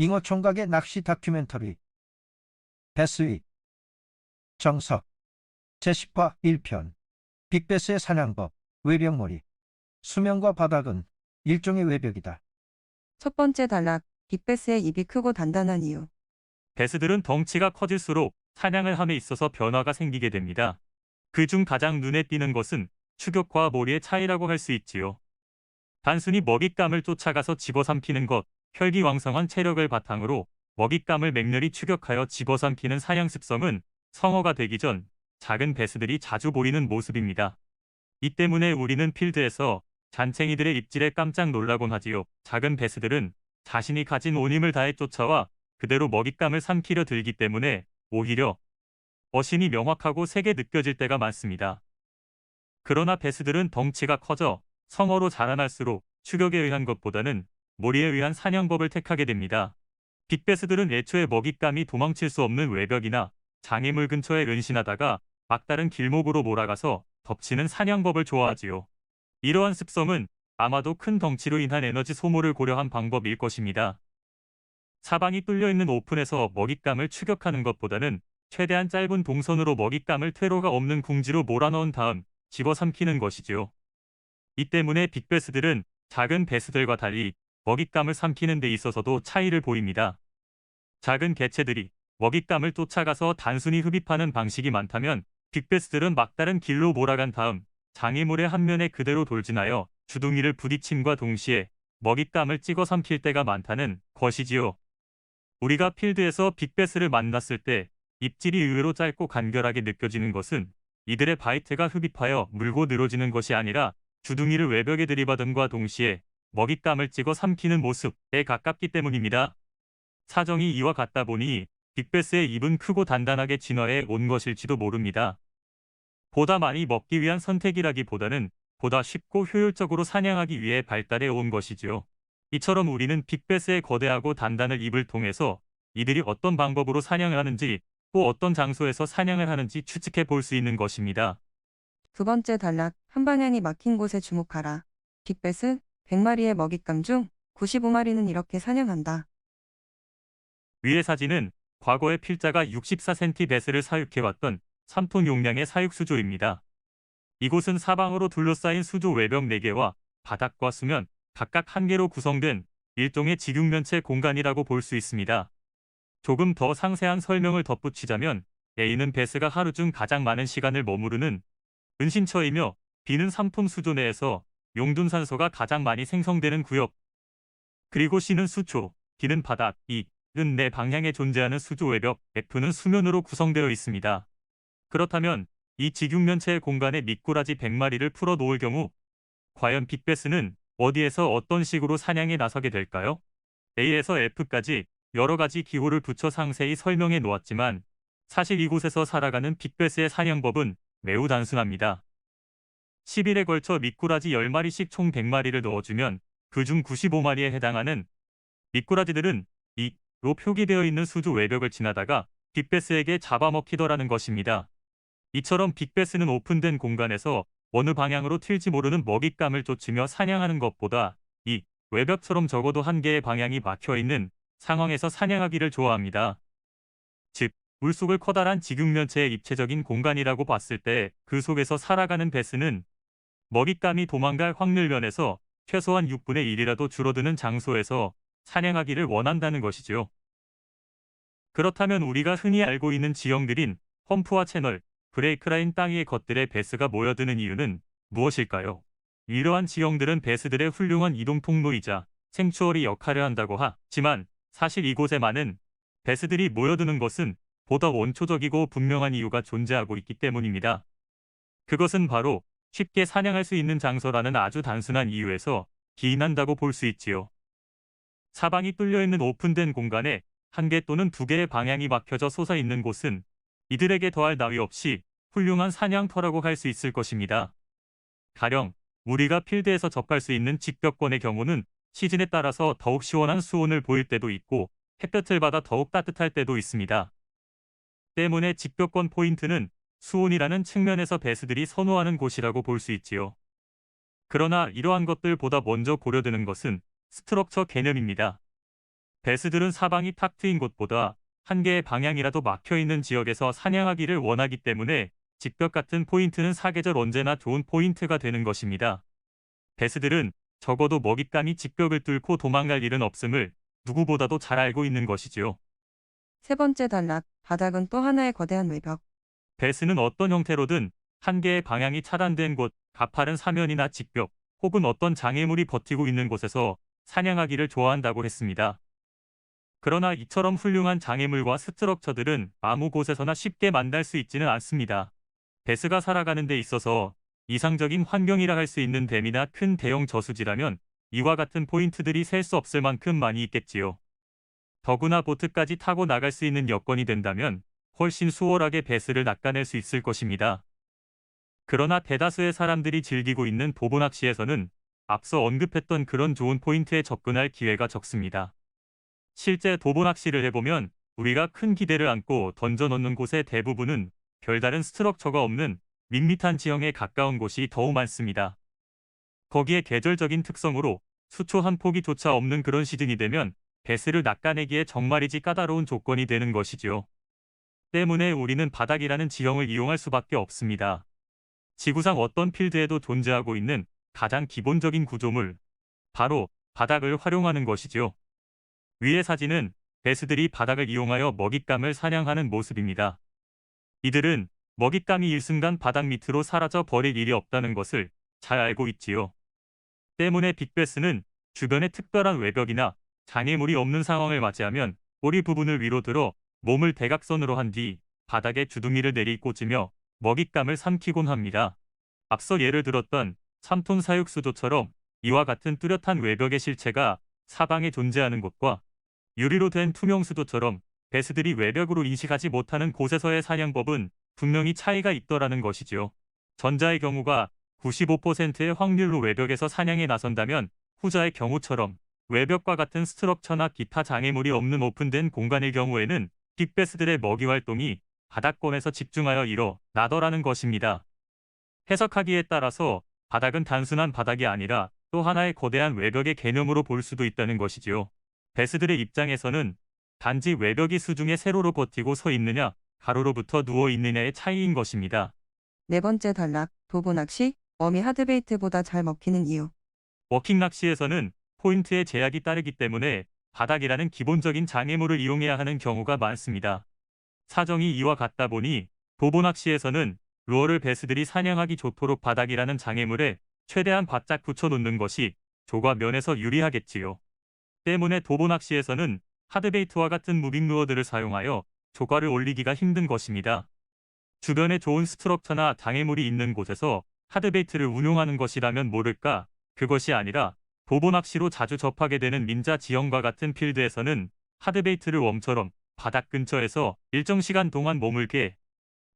잉어 총각의 낚시 다큐멘터리 베스윗 정석 제10화 1편 빅베스의 사냥법 외벽머리 수면과 바닥은 일종의 외벽이다. 첫 번째 단락, 빅베스의 입이 크고 단단한 이유. 베스들은 덩치가 커질수록 사냥을 함에 있어서 변화가 생기게 됩니다. 그중 가장 눈에 띄는 것은 추격과 모리의 차이라고 할 수 있지요. 단순히 먹잇감을 쫓아가서 집어삼키는 것, 혈기왕성한 체력을 바탕으로 먹잇감을 맹렬히 추격하여 집어삼키는 사냥 습성은 성어가 되기 전 작은 베스들이 자주 보이는 모습입니다. 이 때문에 우리는 필드에서 잔챙이들의 입질에 깜짝 놀라곤 하지요. 작은 베스들은 자신이 가진 온 힘을 다해 쫓아와 그대로 먹잇감을 삼키려 들기 때문에 오히려 어신이 명확하고 세게 느껴질 때가 많습니다. 그러나 베스들은 덩치가 커져 성어로 자라날수록 추격에 의한 것보다는 모리에 의한 사냥법을 택하게 됩니다. 빅베스들은 애초에 먹잇감이 도망칠 수 없는 외벽이나 장애물 근처에 은신하다가 막다른 길목으로 몰아가서 덮치는 사냥법을 좋아하지요. 이러한 습성은 아마도 큰 덩치로 인한 에너지 소모를 고려한 방법일 것입니다. 사방이 뚫려 있는 오픈에서 먹잇감을 추격하는 것보다는 최대한 짧은 동선으로 먹잇감을 퇴로가 없는 궁지로 몰아넣은 다음 집어삼키는 것이지요. 이 때문에 빅베스들은 작은 베스들과 달리 먹잇감을 삼키는 데 있어서도 차이를 보입니다. 작은 개체들이 먹잇감을 쫓아가서 단순히 흡입하는 방식이 많다면 빅베스들은 막다른 길로 몰아간 다음 장애물의 한 면에 그대로 돌진하여 주둥이를 부딪힘과 동시에 먹잇감을 찍어 삼킬 때가 많다는 것이지요. 우리가 필드에서 빅베스를 만났을 때 입질이 의외로 짧고 간결하게 느껴지는 것은 이들의 바이트가 흡입하여 물고 늘어지는 것이 아니라 주둥이를 외벽에 들이받음과 동시에 먹잇감을 찍어 삼키는 모습에 가깝기 때문입니다. 사정이 이와 같다 보니 빅베스의 입은 크고 단단하게 진화해 온 것일지도 모릅니다. 보다 많이 먹기 위한 선택이라기보다는 보다 쉽고 효율적으로 사냥하기 위해 발달해 온 것이지요. 이처럼 우리는 빅베스의 거대하고 단단한 입을 통해서 이들이 어떤 방법으로 사냥을 하는지 또 어떤 장소에서 사냥을 하는지 추측해 볼 수 있는 것입니다. 두 번째 단락, 한 방향이 막힌 곳에 주목하라. 빅베스, 100마리의 먹잇감 중 95마리는 이렇게 사냥한다. 위의 사진은 과거에 필자가 64cm 베스를 사육해왔던 3톤 용량의 사육 수조입니다. 이곳은 사방으로 둘러싸인 수조 외벽 4개와 바닥과 수면 각각 한 개로 구성된 일종의 직육면체 공간이라고 볼 수 있습니다. 조금 더 상세한 설명을 덧붙이자면 A는 베스가 하루 중 가장 많은 시간을 머무르는 은신처이며 B는 3톤 수조 내에서 용둔산소가 가장 많이 생성되는 구역 그리고 C는 수초, D는 바닥, E는 네 방향에 존재하는 수조 외벽, F는 수면으로 구성되어 있습니다. 그렇다면 이 직육면체의 공간에 미꾸라지 100마리를 풀어 놓을 경우 과연 빅베스는 어디에서 어떤 식으로 사냥에 나서게 될까요? A에서 F까지 여러 가지 기호를 붙여 상세히 설명해 놓았지만 사실 이곳에서 살아가는 빅베스의 사냥법은 매우 단순합니다. 10일에 걸쳐 미꾸라지 10마리씩 총 100마리를 넣어주면 그중 95마리에 해당하는 미꾸라지들은 이로 표기되어 있는 수조 외벽을 지나다가 빅베스에게 잡아먹히더라는 것입니다. 이처럼 빅베스는 오픈된 공간에서 어느 방향으로 튈지 모르는 먹잇감을 쫓으며 사냥하는 것보다 이 외벽처럼 적어도 한 개의 방향이 막혀 있는 상황에서 사냥하기를 좋아합니다. 즉, 물속을 커다란 직육면체의 입체적인 공간이라고 봤을 때 그 속에서 살아가는 베스는 먹잇감이 도망갈 확률 면에서 최소한 6분의 1이라도 줄어드는 장소에서 사냥하기를 원한다는 것이죠. 그렇다면 우리가 흔히 알고 있는 지형들인 펌프와 채널, 브레이크라인 땅 위의 것들의 베스가 모여드는 이유는 무엇일까요? 이러한 지형들은 베스들의 훌륭한 이동 통로이자 생추어리 역할을 한다고 하지만 사실 이곳에 많은 베스들이 모여드는 것은 보다 원초적이고 분명한 이유가 존재하고 있기 때문입니다. 그것은 바로 쉽게 사냥할 수 있는 장소라는 아주 단순한 이유에서 기인한다고 볼 수 있지요. 사방이 뚫려 있는 오픈된 공간에 한 개 또는 두 개의 방향이 막혀져 솟아 있는 곳은 이들에게 더할 나위 없이 훌륭한 사냥터라고 할 수 있을 것입니다. 가령 우리가 필드에서 접할 수 있는 직벽권의 경우는 시즌에 따라서 더욱 시원한 수온을 보일 때도 있고 햇볕을 받아 더욱 따뜻할 때도 있습니다. 때문에 직벽권 포인트는 수온이라는 측면에서 배스들이 선호하는 곳이라고 볼 수 있지요. 그러나 이러한 것들보다 먼저 고려되는 것은 스트럭처 개념입니다. 베스들은 사방이 탁 트인 곳보다 한 개의 방향이라도 막혀 있는 지역에서 사냥하기를 원하기 때문에 직벽 같은 포인트는 사계절 언제나 좋은 포인트가 되는 것입니다. 베스들은 적어도 먹잇감이 직벽을 뚫고 도망갈 일은 없음을 누구보다도 잘 알고 있는 것이지요. 세 번째 단락, 바닥은 또 하나의 거대한 외벽. 베스는 어떤 형태로든 한 개의 방향이 차단된 곳, 가파른 사면이나 직벽, 혹은 어떤 장애물이 버티고 있는 곳에서 사냥하기를 좋아한다고 했습니다. 그러나 이처럼 훌륭한 장애물과 스트럭처들은 아무 곳에서나 쉽게 만날 수 있지는 않습니다. 베스가 살아가는 데 있어서 이상적인 환경이라 할 수 있는 댐이나 큰 대형 저수지라면 이와 같은 포인트들이 셀 수 없을 만큼 많이 있겠지요. 더구나 보트까지 타고 나갈 수 있는 여건이 된다면 훨씬 수월하게 베스를 낚아낼 수 있을 것입니다. 그러나 대다수의 사람들이 즐기고 있는 도보낚시에서는 앞서 언급했던 그런 좋은 포인트에 접근할 기회가 적습니다. 실제 도보 낚시를 해보면 우리가 큰 기대를 안고 던져놓는 곳의 대부분은 별다른 스트럭처가 없는 밋밋한 지형에 가까운 곳이 더욱 많습니다. 거기에 계절적인 특성으로 수초 한 포기조차 없는 그런 시즌이 되면 베스를 낚아내기에 정말이지 까다로운 조건이 되는 것이죠. 때문에 우리는 바닥이라는 지형을 이용할 수밖에 없습니다. 지구상 어떤 필드에도 존재하고 있는 가장 기본적인 구조물, 바로 바닥을 활용하는 것이죠. 위의 사진은 베스들이 바닥을 이용하여 먹잇감을 사냥하는 모습입니다. 이들은 먹잇감이 일순간 바닥 밑으로 사라져 버릴 일이 없다는 것을 잘 알고 있지요. 때문에 빅베스는 주변에 특별한 외벽이나 장애물이 없는 상황을 맞이하면 꼬리 부분을 위로 들어 몸을 대각선으로 한 뒤 바닥에 주둥이를 내리 꽂으며 먹잇감을 삼키곤 합니다. 앞서 예를 들었던 3톤 사육수조처럼 이와 같은 뚜렷한 외벽의 실체가 사방에 존재하는 곳과 유리로 된 투명 수도처럼 베스들이 외벽으로 인식하지 못하는 곳에서의 사냥법은 분명히 차이가 있더라는 것이지요. 전자의 경우가 95%의 확률로 외벽에서 사냥에 나선다면 후자의 경우처럼 외벽과 같은 스트럭처나 기타 장애물이 없는 오픈된 공간의 경우에는 빅베스들의 먹이 활동이 바닥권에서 집중하여 일어나더라는 것입니다. 해석하기에 따라서 바닥은 단순한 바닥이 아니라 또 하나의 거대한 외벽의 개념으로 볼 수도 있다는 것이지요. 베스들의 입장에서는 단지 외벽이 수중에 세로로 버티고 서 있느냐, 가로로부터 누워 있느냐의 차이인 것입니다. 네 번째 단락, 도보 낚시, 어미 하드베이트보다 잘 먹히는 이유. 워킹 낚시에서는 포인트에 제약이 따르기 때문에 바닥이라는 기본적인 장애물을 이용해야 하는 경우가 많습니다. 사정이 이와 같다 보니 도보 낚시에서는 루어를 베스들이 사냥하기 좋도록 바닥이라는 장애물에 최대한 바짝 붙여놓는 것이 조과 면에서 유리하겠지요. 때문에 도보 낚시에서는 하드베이트와 같은 무빙 루어들을 사용하여 조과를 올리기가 힘든 것입니다. 주변에 좋은 스트럭처나 장애물이 있는 곳에서 하드베이트를 운용하는 것이라면 모를까 그것이 아니라 도보 낚시로 자주 접하게 되는 민자 지형과 같은 필드에서는 하드베이트를 웜처럼 바닥 근처에서 일정 시간 동안 머물게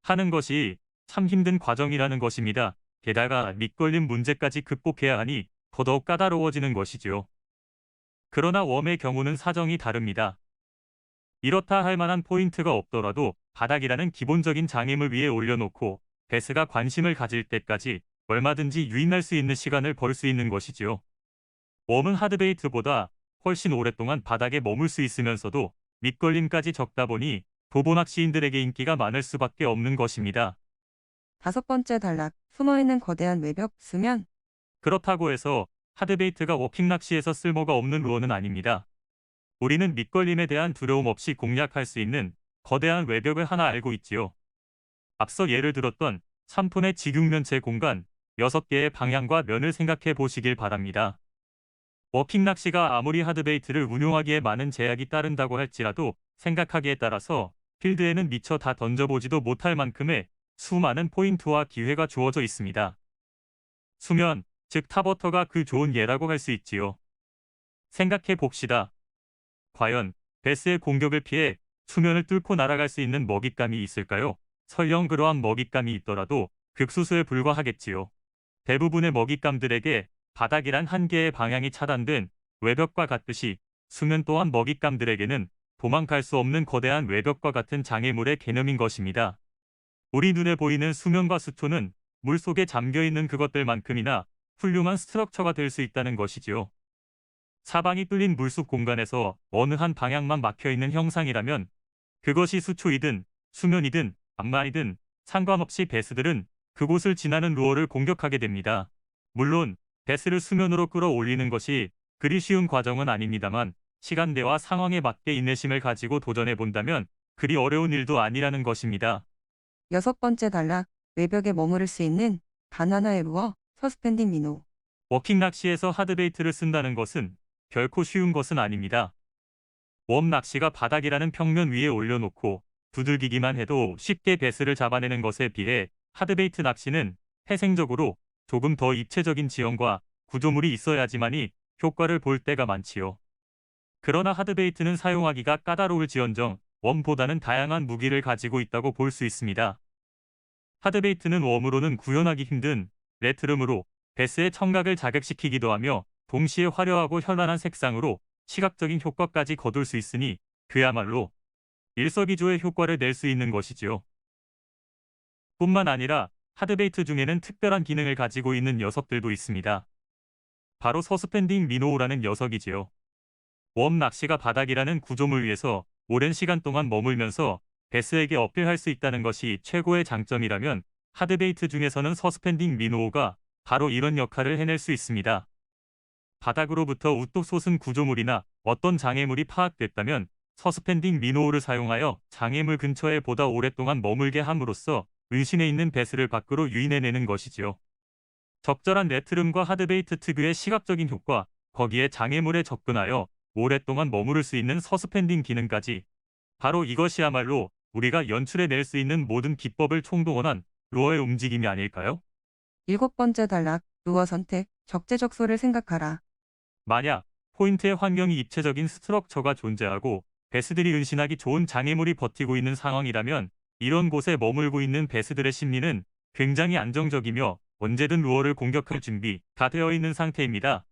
하는 것이 참 힘든 과정이라는 것입니다. 게다가 밑걸림 문제까지 극복해야 하니 더더욱 까다로워지는 것이지요. 그러나 웜의 경우는 사정이 다릅니다. 이렇다 할 만한 포인트가 없더라도 바닥이라는 기본적인 장애물 위에 올려놓고 베스가 관심을 가질 때까지 얼마든지 유인할 수 있는 시간을 벌 수 있는 것이지요. 웜은 하드베이트보다 훨씬 오랫동안 바닥에 머물 수 있으면서도 밑걸림까지 적다 보니 도보 낚시인들에게 인기가 많을 수밖에 없는 것입니다. 다섯 번째 단락, 숨어있는 거대한 외벽, 수면. 그렇다고 해서 하드베이트가 워킹 낚시에서 쓸모가 없는 루어는 아닙니다. 우리는 밑걸림에 대한 두려움 없이 공략할 수 있는 거대한 외벽을 하나 알고 있지요. 앞서 예를 들었던 3톤의 직육면체 공간 6개의 방향과 면을 생각해 보시길 바랍니다. 워킹 낚시가 아무리 하드베이트를 운용하기에 많은 제약이 따른다고 할지라도 생각하기에 따라서 필드에는 미처 다 던져보지도 못할 만큼의 수많은 포인트와 기회가 주어져 있습니다. 수면, 즉 타버터가 그 좋은 예라고 할 수 있지요. 생각해 봅시다. 과연 베스의 공격을 피해 수면을 뚫고 날아갈 수 있는 먹잇감이 있을까요? 설령 그러한 먹잇감이 있더라도 극소수에 불과하겠지요. 대부분의 먹잇감들에게 바닥이란 한 개의 방향이 차단된 외벽과 같듯이 수면 또한 먹잇감들에게는 도망갈 수 없는 거대한 외벽과 같은 장애물의 개념인 것입니다. 우리 눈에 보이는 수면과 수초는 물 속에 잠겨 있는 그것들만큼이나 훌륭한 스트럭처가 될 수 있다는 것이지요. 사방이 뚫린 물속 공간에서 어느 한 방향만 막혀 있는 형상이라면 그것이 수초이든 수면이든 암만이든 상관없이 베스들은 그곳을 지나는 루어를 공격하게 됩니다. 물론 베스를 수면으로 끌어올리는 것이 그리 쉬운 과정은 아닙니다만 시간대와 상황에 맞게 인내심을 가지고 도전해 본다면 그리 어려운 일도 아니라는 것입니다. 여섯 번째 단락, 외벽에 머무를 수 있는 단 하나의 루어, 서스펜딩 미노. 워킹 낚시에서 하드베이트를 쓴다는 것은 결코 쉬운 것은 아닙니다. 웜 낚시가 바닥이라는 평면 위에 올려놓고 두들기기만 해도 쉽게 베스를 잡아내는 것에 비해 하드베이트 낚시는 태생적으로 조금 더 입체적인 지형과 구조물이 있어야지만이 효과를 볼 때가 많지요. 그러나 하드베이트는 사용하기가 까다로울 지언정 웜보다는 다양한 무기를 가지고 있다고 볼 수 있습니다. 하드베이트는 웜으로는 구현하기 힘든 레트름으로 베스의 청각을 자극시키기도 하며 동시에 화려하고 현란한 색상으로 시각적인 효과까지 거둘 수 있으니 그야말로 일석이조의 효과를 낼 수 있는 것이지요. 뿐만 아니라 하드베이트 중에는 특별한 기능을 가지고 있는 녀석들도 있습니다. 바로 서스펜딩 미노우라는 녀석이지요. 웜 낚시가 바닥이라는 구조물 위에서 오랜 시간 동안 머물면서 베스에게 어필할 수 있다는 것이 최고의 장점이라면 하드베이트 중에서는 서스펜딩 미노우가 바로 이런 역할을 해낼 수 있습니다. 바닥으로부터 우뚝 솟은 구조물이나 어떤 장애물이 파악됐다면 서스펜딩 미노우를 사용하여 장애물 근처에 보다 오랫동안 머물게 함으로써 은신해 있는 베스를 밖으로 유인해내는 것이지요. 적절한 레트름과 하드베이트 특유의 시각적인 효과, 거기에 장애물에 접근하여 오랫동안 머무를 수 있는 서스펜딩 기능까지 바로 이것이야말로 우리가 연출해낼 수 있는 모든 기법을 총동원한 루어의 움직임이 아닐까요? 일곱 번째 단락, 루어 선택, 적재적소를 생각하라. 만약 포인트의 환경이 입체적인 스트럭처가 존재하고 베스들이 은신하기 좋은 장애물이 버티고 있는 상황이라면 이런 곳에 머물고 있는 베스들의 심리는 굉장히 안정적이며 언제든 루어를 공격할 준비가 되어 있는 상태입니다.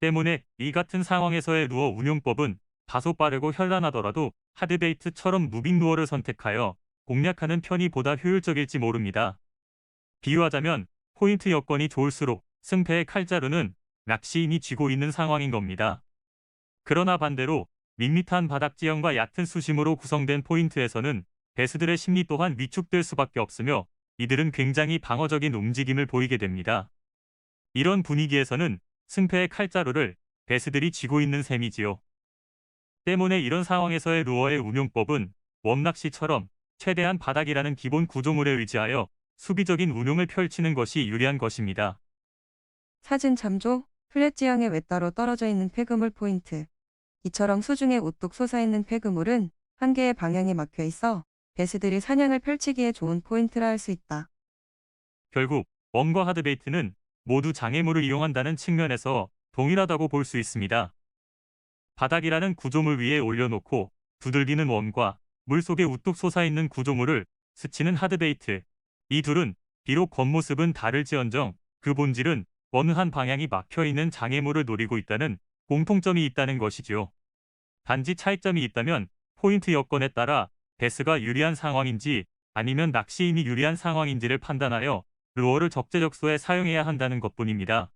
때문에 이 같은 상황에서의 루어 운용법은 다소 빠르고 현란하더라도 하드베이트처럼 무빙 루어를 선택하여 공략하는 편이 보다 효율적일지 모릅니다. 비유하자면 포인트 여건이 좋을수록 승패의 칼자루는 낚시인이 쥐고 있는 상황인 겁니다. 그러나 반대로 밋밋한 바닥 지형과 얕은 수심으로 구성된 포인트에서는 베스들의 심리 또한 위축될 수밖에 없으며 이들은 굉장히 방어적인 움직임을 보이게 됩니다. 이런 분위기에서는 승패의 칼자루를 베스들이 쥐고 있는 셈이지요. 때문에 이런 상황에서의 루어의 운용법은 웜낚시처럼 최대한 바닥이라는 기본 구조물에 의지하여 수비적인 운용을 펼치는 것이 유리한 것입니다. 사진 참조, 플랫 지형에 외따로 떨어져 있는 폐그물 포인트. 이처럼 수중에 우뚝 솟아있는 폐그물은 한 개의 방향에 막혀 있어 베스들이 사냥을 펼치기에 좋은 포인트라 할 수 있다. 결국 웜과 하드베이트는 모두 장애물을 이용한다는 측면에서 동일하다고 볼 수 있습니다. 바닥이라는 구조물 위에 올려놓고 두들기는 웜과 물속에 우뚝 솟아있는 구조물을 스치는 하드베이트. 이 둘은 비록 겉모습은 다를지언정 그 본질은 어느 한 방향이 막혀있는 장애물을 노리고 있다는 공통점이 있다는 것이지요. 단지 차이점이 있다면 포인트 여건에 따라 베스가 유리한 상황인지 아니면 낚시인이 유리한 상황인지를 판단하여 루어를 적재적소에 사용해야 한다는 것뿐입니다.